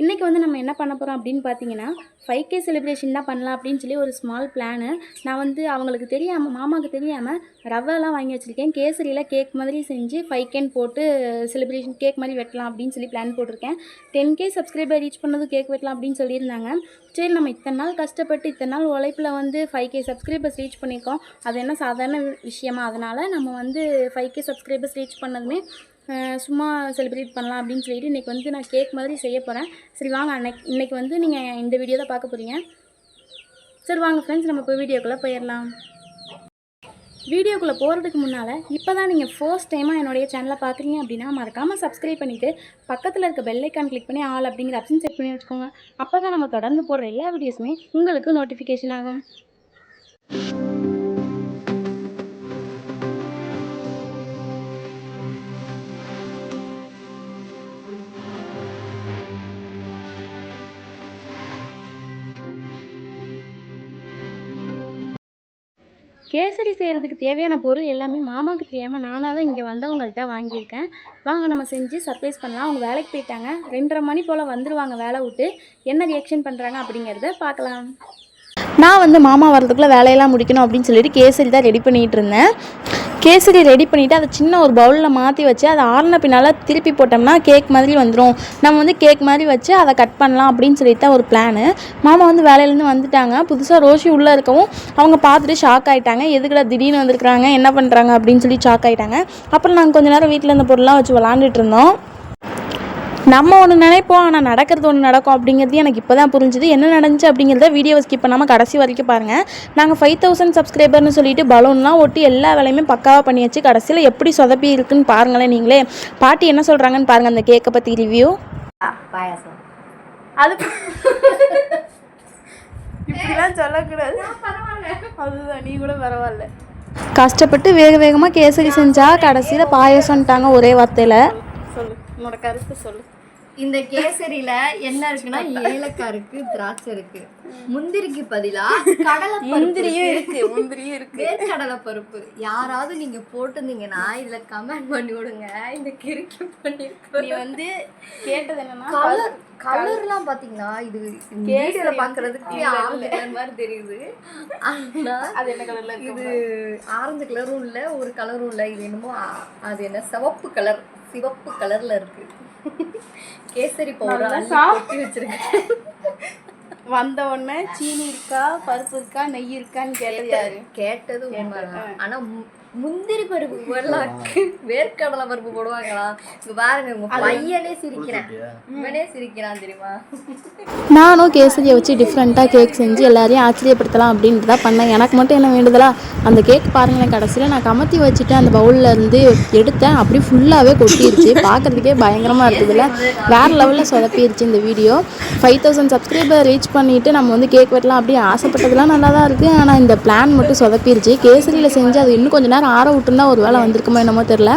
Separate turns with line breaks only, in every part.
இன்றைக்கி வந்து நம்ம என்ன பண்ண போகிறோம் அப்படின்னு பார்த்தீங்கன்னா ஃபைவ் கே செலிப்ரேஷன் தான் பண்ணலாம் அப்படின்னு சொல்லி ஒரு ஸ்மால் பிளானு நான் வந்து அவங்களுக்கு தெரியாமல் மாமாவுக்கு தெரியாமல் ரவைலாம் வாங்கி வச்சுருக்கேன். கேசரியில் கேக் மாதிரி செஞ்சு ஃபைவ் கேன் போட்டு செலிப்ரேஷன் கேக் மாதிரி வெட்டலாம் அப்படின்னு சொல்லி பிளான் போட்டிருக்கேன். டென் கே சப்ஸ்கிரைபர் ரீச் பண்ணதும் கேக் வெட்டலாம் அப்படின்னு சொல்லியிருந்தாங்க. சரி நம்ம இத்தனை நாள் கஷ்டப்பட்டு இத்தனை நாள் உழைப்பில் வந்து ஃபைவ் கே சப்ஸ்கிரைபர்ஸ் ரீச் பண்ணியிருக்கோம். அது என்ன சாதாரண விஷயமா? அதனால் நம்ம வந்து ஃபைவ் கே சப்ஸ்கிரைபர்ஸ் ரீச் பண்ணதுமே சும்மா செலிப்ரேட் பண்ணலாம் அப்படின்னு சொல்லிட்டு இன்றைக்கி வந்து நான் கேக் மாதிரி செய்ய போகிறேன் சரி வாங்க அன்னைக்கு இன்றைக்கி வந்து நீங்கள் இந்த வீடியோ தான் பார்க்க போகிறீங்க சரி வாங்க ஃப்ரெண்ட்ஸ் நம்ம இப்போ வீடியோக்குள்ளே போயிடலாம் வீடியோக்குள்ளே போகிறதுக்கு முன்னால் இப்போ தான் நீங்கள் ஃபர்ஸ்ட் டைமாக என்னுடைய சேனலை பார்க்குறீங்க அப்படின்னா மறக்காமல் சப்ஸ்கிரைப் பண்ணிவிட்டு பக்கத்தில் இருக்க பெல்லைக்கான் கிளிக் பண்ணி ஆல் அப்படிங்கிற ஆப்ஷன் செட் பண்ணி வச்சுக்கோங்க. அப்போ தான் நம்ம தொடர்ந்து போடுற எல்லா வீடியோஸுமே உங்களுக்கு நோட்டிஃபிகேஷன் ஆகும். கேசரி செய்கிறதுக்கு தேவையான பொருள் எல்லாமே மாமாவுக்கு தெரியாமல் நானாக தான் இங்கே வந்தவங்கள்ட்ட வாங்கியிருக்கேன். வாங்க நம்ம செஞ்சு சர்ப்ரைஸ் பண்ணலாம். அவங்க வேலைக்கு போயிட்டாங்க. ரெண்டரை மணி போல் வந்துடுவாங்க வேலை விட்டு. என்ன ரியாக்ஷன் பண்ணுறாங்க அப்படிங்கிறத பார்க்கலாம். நான் வந்து மாமா வரதுக்குள்ளே வேலையெல்லாம் முடிக்கணும் அப்படின்னு சொல்லிட்டு கேசரி தான் ரெடி பண்ணிகிட்டு இருந்தேன். கேசரி ரெடி பண்ணிவிட்டு அதை சின்ன ஒரு பவுலில் மாற்றி வச்சு அதை ஆறின பின்னால் திருப்பி போட்டோம்னா கேக் மாதிரி வந்துடும் நம்ம வந்து கேக் மாதிரி வச்சு அதை கட் பண்ணலாம் அப்படின்னு சொல்லிட்டு தான் ஒரு பிளானு மாமா வந்து வேலையிலேருந்து வந்துட்டாங்க. புதுசாக ரோஷி உள்ளே இருக்கவும் அவங்க பார்த்துட்டு ஷாக் ஆகிட்டாங்க எதுக்கடா திடீர்னு வந்திருக்கிறாங்க? என்ன பண்ணுறாங்க அப்படின்னு சொல்லி ஷாக் ஆகிட்டாங்க அப்புறம் நாங்கள் கொஞ்ச நேரம் வீட்டில் இருந்த பொருள்லாம் வச்சு விளாண்டுட்டு இருந்தோம். நம்ம ஒன்று நினைப்போம் ஆனால் நடக்கிறது ஒன்று நடக்கும் அப்படிங்கிறது எனக்கு இப்போ தான் புரிஞ்சுது. என்ன நடந்துச்சு அப்படிங்கிறத வீடியோவை ஸ்கிப் பண்ணாமல் கடைசி வரைக்கும் பாருங்கள் நாங்கள் ஃபைவ் தௌசண்ட் சப்ஸ்கிரைபர்னு சொல்லிட்டு பலூன்லாம் ஒட்டி எல்லா வேலையுமே பக்காவாக பண்ணியாச்சு. கடைசியில் எப்படி சொதப்பி இருக்குன்னு பாருங்களேன் நீங்களே. பாட்டி என்ன சொல்கிறாங்கன்னு பாருங்கள் அந்த கேக்கை பற்றி ரிவ்யூ
பாயாசம்.
அது இப்படிலாம் சொல்லக்கூடாது. அதுதான் நீ கூட பரவாயில்ல. கஷ்டப்பட்டு வேக வேகமாக கேசரி செஞ்சா கடைசியில் பாயசம்ட்டாங்க ஒரே வார்த்தையில். சொல்லு உன்னோட கருத்து சொல்லு.
இந்த கேசரியில என்ன இருக்குன்னா ஏலக்காய் இருக்கு திராட்சை இருக்கு. முந்திரிக்கு பதிலா கடலை
முந்திரியும் இருக்கு. முந்திரியும் இருக்கு.
வேர்க்கடலை பருப்பு யாராவது நீங்க போட்டிருந்தீங்கன்னா இதுல கமெண்ட் பண்ணி விடுங்க. இந்த கிறுக்கி
நீ
பண்ணிருக்கோம்
வந்து கேட்டது என்னன்னா
கலர் கலர்லாம் பாத்தீங்கன்னா இது வீடியோல பாக்குறதுக்கு மாதிரி தெரியுது.
அது என்ன கலர்ல
இது ஆரஞ்சு கலரும் இல்ல ஒரு கலரும் இல்ல. இது என்னமோ அது என்ன சிவப்பு கலர் சிவப்பு கலர்ல இருக்கு. கேசரி பவுடர் கொட்டி வச்சிருக்கேன்.
வந்த உடனே சீனி இருக்கா பருப்பு இருக்கா நெய் இருக்கான்னு கேட்டது யாரு?
கேட்டது உண்மைதான். ஆனா முந்திரி பருப்பு போடலாம் வேர்க்கடலை பருப்பு போடுவாங்களா? இங்க பாருங்க உங்க பையனே சிரிக்கிறான். இவனே சிரிக்கிறான் தெரியுமா?
நானும் கேசரியை வச்சு டிஃப்ரெண்ட்டாக கேக் செஞ்சு எல்லாரையும் ஆச்சரியப்படுத்தலாம் அப்படின்ட்டு தான் பண்ணேன். எனக்கு மட்டும் என்ன வேண்டுதலா? அந்த கேக் பாருங்களேன் கடைசியில் நான் கமத்தி வச்சுட்டு அந்த பவுலில் இருந்து எடுத்தேன். அப்படியே ஃபுல்லாகவே கொட்டிருச்சு. பார்க்குறதுக்கே பயங்கரமாக இருக்குதுல்ல வேறு லெவலில் சொதப்பிருச்சு இந்த video five thousand subscriber reach பண்ணிவிட்டு நம்ம வந்து கேக் வெட்டலாம் அப்படி ஆசைப்பட்டதெல்லாம் நல்லா தான் இருக்குது ஆனால் இந்த பிளான் மட்டும் சொதப்பிருச்சு. கேசரியில் செஞ்சு அது இன்னும் கொஞ்சம் நேரம் ஆற விட்டுருந்தா ஒரு வேலை வந்திருக்குமோ என்னமோ தெரில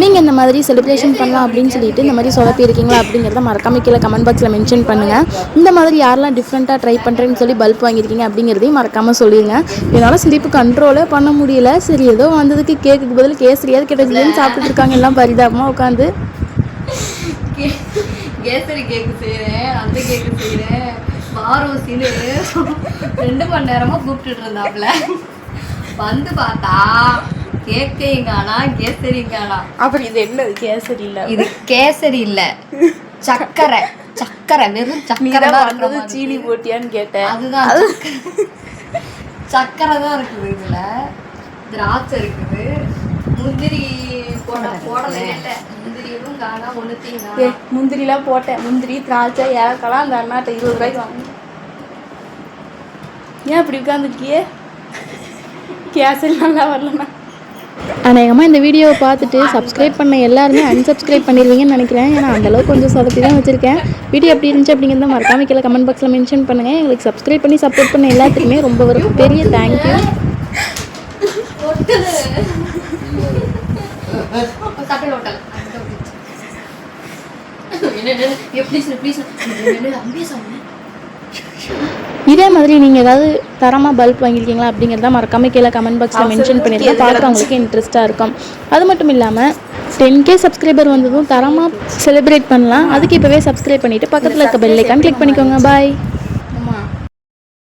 நீங்கள் இந்த மாதிரி செலிப்ரேஷன் பண்ணலாம் அப்படின்னு சொல்லிட்டு இந்த மாதிரி சொதப்பியிருக்கீங்களா அப்படிங்கிறத மறக்காம கீழே கமெண்ட் பாக்ஸில் மென்ஷன் பண்ணுங்கள் இந்த மாதிரி யாரெல்லாம் டிஃப்ரெண்ட்டாக ட்ரை பண்ணுறேன்னு சொல்லி பல்ப் வாங்கியிருக்கீங்க அப்படிங்கிறதையும் மறக்காமல் சொல்லிடுங்க என்னால் சிரிப்பு கண்ட்ரோலே பண்ண முடியல. சரி ஏதோ வந்ததுக்கு கேக்குக்கு பதில் கேசரியாவது கிடைச்சதுன்னு சாப்பிட்டுட்டு இருக்காங்க எல்லாம் பரிதாபமாக உட்காந்து
கேசரி கேக்கு செய்கிறேன் அந்த கேக்கு செய்கிறேன் மாரோசின்னு ரெண்டு மணி நேரமாக கூப்பிட்டுட்டு இருந்தாப்புல. வந்து பார்த்தா கேக்கையுங்கானா கேசரிங்கானா
அப்புறம் இது என்ன கேசரி இல்லை
இது கேசரி இல்ல சக்கரை. சக்கரை வெறும் சக்கரை மாதிரி
சீனி போட்டியான்னு கேட்டேன்.
அதுதான். சக்கரை. தான் இருக்குது இதுல. திராட்சை இருக்குது. முந்திரி போட போடல முந்திரியும் காணா காணா.
முந்திரிலாம் போட்டேன். முந்திரி திராட்சை ஏலக்காலாம் அந்த அண்ணாட்ட இருபது ரூபாய்க்கு வாங்கினேன். ஏன் இப்படி உட்காந்துருக்கியே கேசரி நல்லா வரலண்ணா. அநேகமாக இந்த வீடியோவை பார்த்துட்டு சப்ஸ்கிரைப் பண்ண எல்லாருமே அன்சப்ஸ்கிரைப் பண்ணிடுவீங்கன்னு நினைக்கிறேன். ஏன்னா அந்தளவுக்கு கொஞ்சம் சொதப்பி தான் வச்சுருக்கேன். வீடியோ எப்படி இருந்துச்சு அப்படிங்கிறத மறக்காம கீழே கமெண்ட் பாக்ஸில் மென்ஷன் பண்ணுங்கள் எங்களுக்கு சப்ஸ்கிரைப் பண்ணி சப்போர்ட் பண்ண எல்லாத்துக்குமே ரொம்ப ஒரு பெரிய தேங்க்யூ
என்ன எப்படி ப்ளீஸ் அம்பியே சொன்னேன்
இதே மாதிரி நீங்கள் ஏதாவது தரமாக பல்ப் வாங்கியிருக்கீங்களா அப்படிங்கிறத மறக்காம கீழே கமெண்ட் பாக்ஸில் மென்ஷன் பண்ணிடுங்க பார்க்குறவங்களுக்கு இன்ட்ரெஸ்ட்டாக இருக்கும். அது மட்டும் இல்லாமல் டென் கே சப்ஸ்கிரைபர் வந்ததும் தரமாக செலிப்ரேட் பண்ணலாம். அதுக்கு இப்போவே சப்ஸ்கிரைப் பண்ணிவிட்டு பக்கத்தில் இருக்க பெல் ஐக்கான் கிளிக் பண்ணிக்கோங்க. பாய்